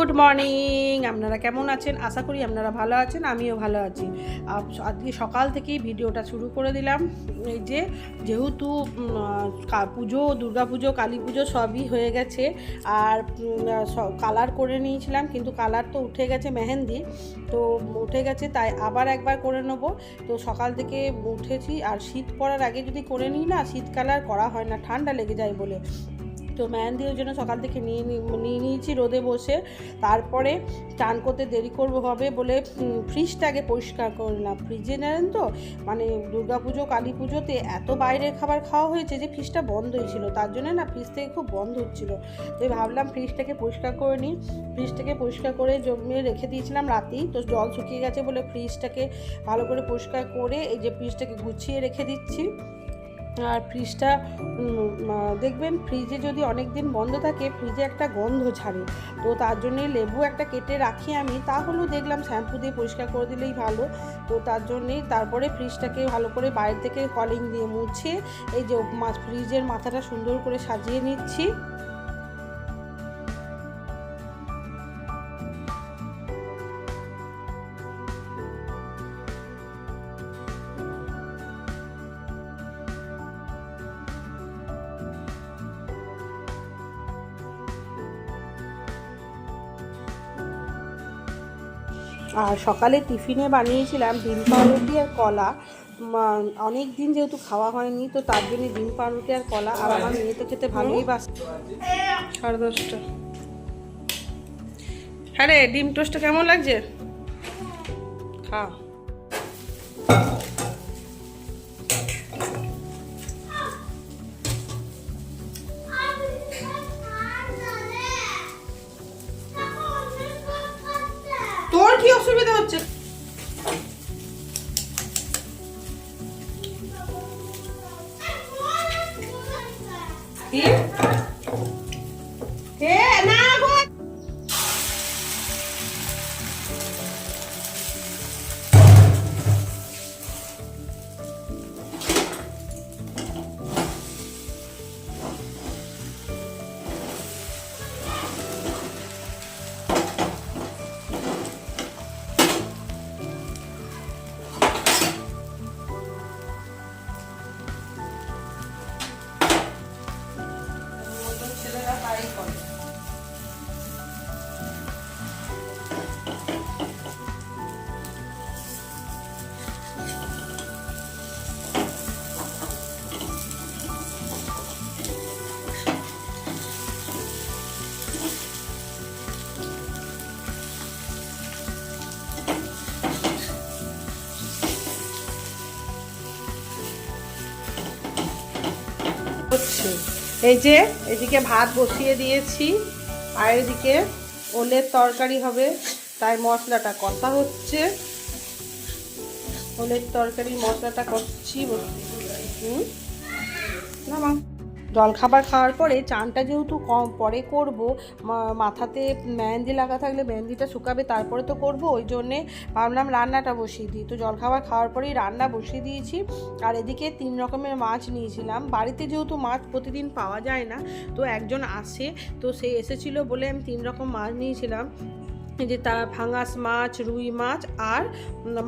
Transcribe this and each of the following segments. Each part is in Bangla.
Good morning. আপনারা কেমন আছেন? আশা করি আপনারা ভালো আছেন, আমিও ভালো আছি। আজকে সকাল থেকেই ভিডিওটা শুরু করে দিলাম। এই যে, যেহেতু পুজো, দুর্গা পুজো, কালী পুজো সবই হয়ে গেছে, আর কালার করে নিয়েছিলাম, কিন্তু কালার তো উঠে গেছে মেহেন্দি, তো উঠে গেছে, তাই আবার একবার করে নেব। তো সকাল থেকে উঠেছি, আর শীত পড়ার আগে যদি করে নিই না, শীতকাল আর করা হয় না, ঠান্ডা লেগে যায় বলে। তো মেহেন্দি ওই জন্য সকাল থেকে নিয়ে নিয়ে নিয়েছি রোদে বসে। তারপরে চান করতে দেরি করব হবে বলে ফ্রিজটা আগে পরিষ্কার করলাম। ফ্রিজে নেন তো মানে পুজো কালী পুজোতে এত বাইরের খাবার খাওয়া হয়েছে যে ফ্রিজটা বন্ধই ছিল। তার জন্য না ফ্রিজ থেকে খুব বন্ধ হচ্ছিল। তো ভাবলাম ফ্রিজটাকে পরিষ্কার করে নিই। ফ্রিজটাকে পরিষ্কার করে জমিয়ে রেখে দিয়েছিলাম রাতেই। তো জল শুকিয়ে গেছে বলে ফ্রিজটাকে ভালো করে পরিষ্কার করে এই যে ফ্রিজটাকে গুছিয়ে রেখে দিচ্ছি। আর ফ্রিজটা দেখবেন ফ্রিজে যদি অনেক দিন বন্ধ থাকে ফ্রিজে একটা গন্ধ ছাড়ে। তো তার জন্যে লেবু একটা কেটে রাখি আমি তাহলেও দেখলাম শ্যাম্পু দিয়ে পরিষ্কার করে দিলেই ভালো। তো তার জন্যেই তারপরে ফ্রিজটাকে ভালো করে বাইরে থেকে কলিং দিয়ে মুছে, এই যে ফ্রিজের মাথাটা সুন্দর করে সাজিয়ে নিচ্ছি। আর সকালে টিফিনে বানিয়েছিলাম ডিম পাউরুটি আর কলা। অনেক দিন যেহেতু খাওয়া হয়নি, তো তার জন্য ডিম পাউরুটি আর কলা। আর আমার মেয়ে তো খেতে ভালোই বাস সাড়ে দশটা। হ্যাঁ রে, ডিম টোস্টটা কেমন লাগছে? খা। কি এই যে, এদিকে ভাত বসিয়ে দিয়েছি, আর এদিকে ওলের তরকারি হবে, তাই মশলাটা কষা হচ্ছে। ওলের তরকারি মশলাটা করছি হুম? না মা জল খাবার খাওয়ার পরে চানটা যেহেতু কম, পরে করব। মাথাতে মেহেন্দি লাগা থাকলে মেহেন্দিটা শুকাবে, তারপরে তো করব। ওই জন্যে ভাবলাম রান্নাটা বসিয়ে দিই। তো জল খাবার খাওয়ার পরেই রান্না বসিয়ে দিয়েছি। আর এদিকে তিন রকমের মাছ নিয়েছিলাম। বাড়িতে যেহেতু মাছ প্রতিদিন পাওয়া যায় না, তো একজন আসে। তো সে এসেছিল বলে আমি তিন রকম মাছ নিয়েছিলাম। যে তার ফাঙাস মাছ, রুই মাছ আর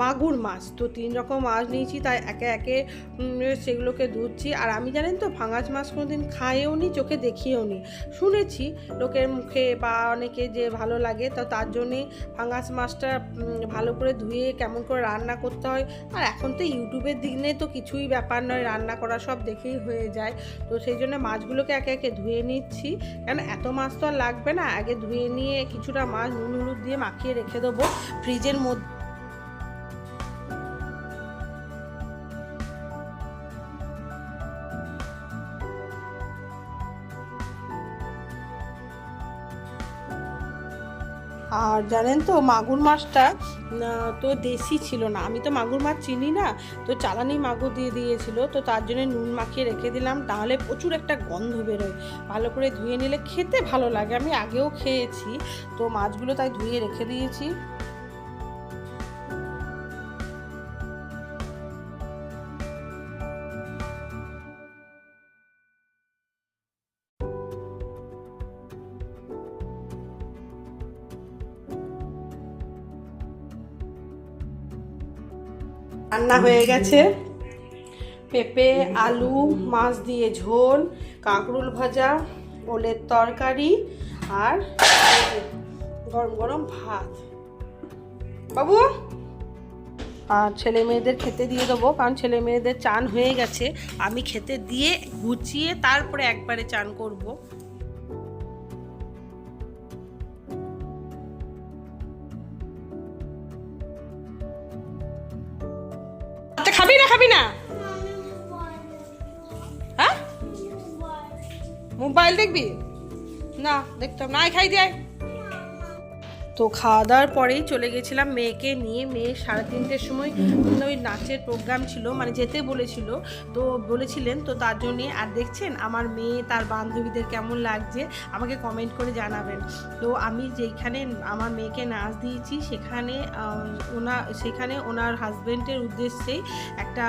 মাগুর মাছ, তো তিন রকম মাছ নিয়েছি, তাই একে একে সেগুলোকে ধুচ্ছি। আর আমি জানেন তো ফাঙাস মাছ কোনোদিন খাইও নি, চোখে দেখিও নি। শুনেছি লোকের মুখে বা অনেকে যে ভালো লাগে, তো তার জন্যে ফাঙাস মাছটা ভালো করে ধুয়ে কেমন করে রান্না করতে হয়। আর এখন তো ইউটিউবের দিনে তো কিছুই ব্যাপার নয়, রান্না করা সব দেখেই হয়ে যায়। তো সেই জন্য মাছগুলোকে একে একে ধুয়ে নিচ্ছি। কেন, এত মাছ তো আর লাগবে না, আগে ধুয়ে নিয়ে কিছুটা মাছ নুন দিয়ে মাখিয়ে রেখে দেবো। ফ্রিজের মধ্যে আর জানেন তো, মাগুর মাছটা তো দেশি ছিল না। আমি তো মাগুর মাছ চিনি না, তো চালানি মাগুর দিয়ে দিয়েছিল, তো তার জন্য নুন মাখিয়ে রেখে দিলাম, তাহলে প্রচুর একটা গন্ধ বেরোয়। ভালো করে ধুয়ে নিলে খেতে ভালো লাগে, আমি আগেও খেয়েছি, তো মাছগুলো তাই ধুয়ে রেখে দিয়েছি। রান্না হয়ে গেছে। পেঁপে, আলু, মাছ দিয়ে ঝোল, কাঁকরুল ভাজা, ওলের তরকারি আর গরম গরম ভাত। বাবু? আর ছেলে মেয়েদের খেতে দিয়ে দেবো, কারণ ছেলে মেয়েদের চান হয়ে গেছে। আমি খেতে দিয়ে গুছিয়ে তারপরে একবারে চান করব। মোবাইল দেখবি না দেখতাম না খাই দিয়ে। তো খাওয়া দাওয়ার পরেই চলে গেছিলাম মেয়েকে নিয়ে। মেয়ে সাড়ে তিনটের সময় ওই নাচের প্রোগ্রাম ছিল মানে যেতে বলেছিল। তো বলেছিলেন, তো তার জন্যে, আর দেখছেন, আমার মেয়ে, তার বান্ধবীদের কেমন লাগছে? আমাকে কমেন্ট করে জানাবেন। তো আমি যেখানে আমার মেয়েকে নাচ দিয়েছি, সেখানে ওনা, সেখানে ওনার হাজবেন্ডের উদ্দেশ্যেই একটা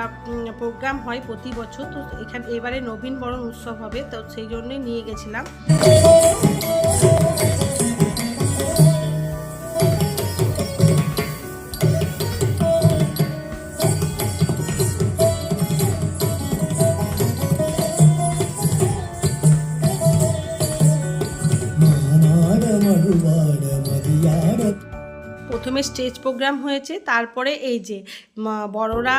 প্রোগ্রাম হয় প্রতি বছর। তো এখানে, এবারে নবীন বরণ উৎসব হবে, তো সেই জন্যই নিয়ে গেছিলাম। স্টেজ প্রোগ্রাম হয়েছে, তারপরে এই যে বড়রা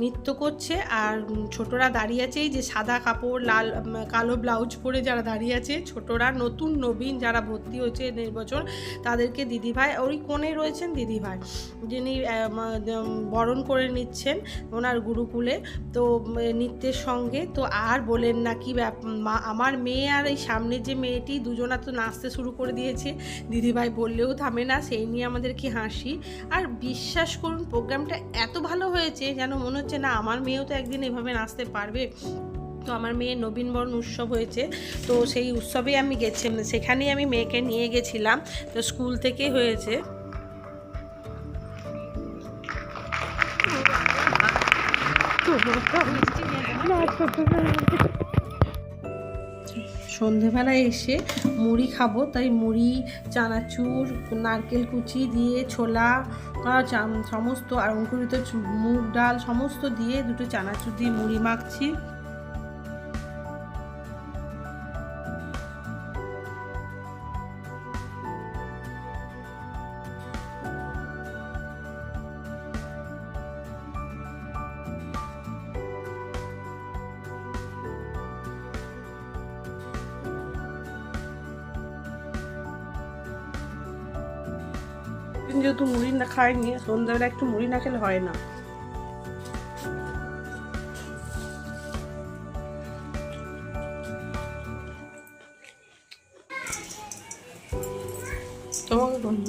নৃত্য করছে আর ছোটরা দাঁড়িয়ে আছে, এই যে সাদা কাপড়, লাল কালো ব্লাউজ পরে যারা দাঁড়িয়ে আছে, ছোটরা, নতুন, নবীন যারা ভর্তি হয়েছে নির্বাচন তাদেরকে দিদিভাই ওই কোণে রয়েছেন দিদিভাই যিনি বরণ করে নিচ্ছেন ওনার গুরুকুলে, তো নৃত্যের সঙ্গে, তো আর বলেন না কি আমার মেয়ে আর এই সামনে যে মেয়েটি, দুজনা তো নাচতে শুরু করে দিয়েছে দিদিভাই বললেও থামে না, সেই নিয়ে আমাদের কি হাসি। আর বিশ্বাস করুন প্রোগ্রামটা এত ভালো হয়েছে যেন মনে হচ্ছে না আমার মেয়েও তো একদিন এভাবে নাচতে পারবে। তো আমার মেয়ে নবীনবরণ উৎসব হয়েছে। তো সেই উৎসবে আমি গেছি সেখানেই আমি মেয়েকে নিয়ে গেছিলাম। তো স্কুল থেকে হয়েছে। সন্ধেবেলায় এসে মুড়ি খাব। তাই মুড়ি, চানাচুর, নারকেল কুচি দিয়ে ছোলা সমস্ত, আর অঙ্কুরিত মুগ ডাল, সমস্ত দিয়ে দুটো চানাচুর দিয়ে মুড়ি মাখছি। যেহেতু মুড়ি না খাইনি সন্ধ্যাবেলা একটু মুড়ি না খেলে হয় না। তোমাকে বলব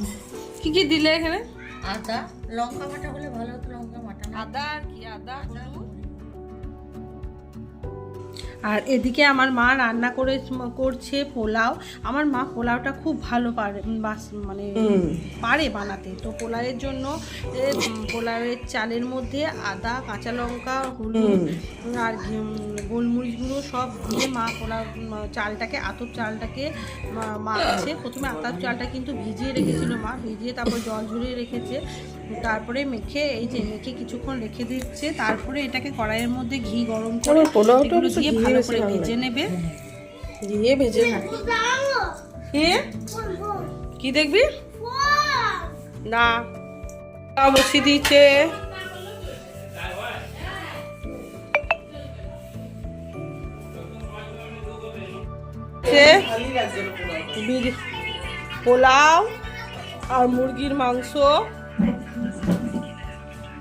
কি কি দিলে এখানে? আদা লঙ্কা বাটা হলে ভালো হতো লঙ্কা বাটা আদা আর কি আদা। আর এদিকে আমার মা রান্না করে করছে পোলাও। আমার মা পোলাওটা খুব ভালো পারে বাস মানে পারে বানাতে। তো পোলাওয়ের জন্য পোলাওয়ের চালের মধ্যে আদা কাঁচা লঙ্কা হলুদ আর ঘি- উম, গোলমরিচ গুঁড়ো সব দিয়ে মা পোলাও চালটাকে আতপ চালটাকে মাখছে প্রথমে আতপ চালটা কিন্তু ভিজিয়ে রেখেছিল মা। ভিজিয়ে তারপর জল ঝরিয়ে রেখেছে। তারপরে মেখে এই যে মেখে কিছুক্ষণ রেখে দিচ্ছে। তারপরে এটাকে কড়াইয়ের মধ্যে ঘি গরম করে দিয়ে ভালো করে ভেজে নেবে। দিয়ে ভেজে না কে? দেখবি? না। বসিয়ে দিয়েছে। পোলাও আর মুরগির মাংস।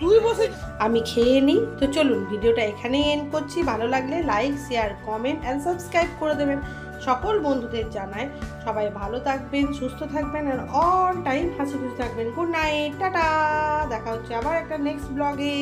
তুই বসে আমি খেয়ে নিই। তো চলুন, ভিডিওটা এখানেই এন্ড করছি। ভালো লাগলে like share comment and subscribe করে দেবেন। সকল বন্ধুদের জানায় সবাই ভালো থাকবেন, সুস্থ থাকবেন আর অল টাইম হাসি খুশি থাকবেন। Good night tata. দেখা হচ্ছে আবার একটা নেক্সট ব্লগে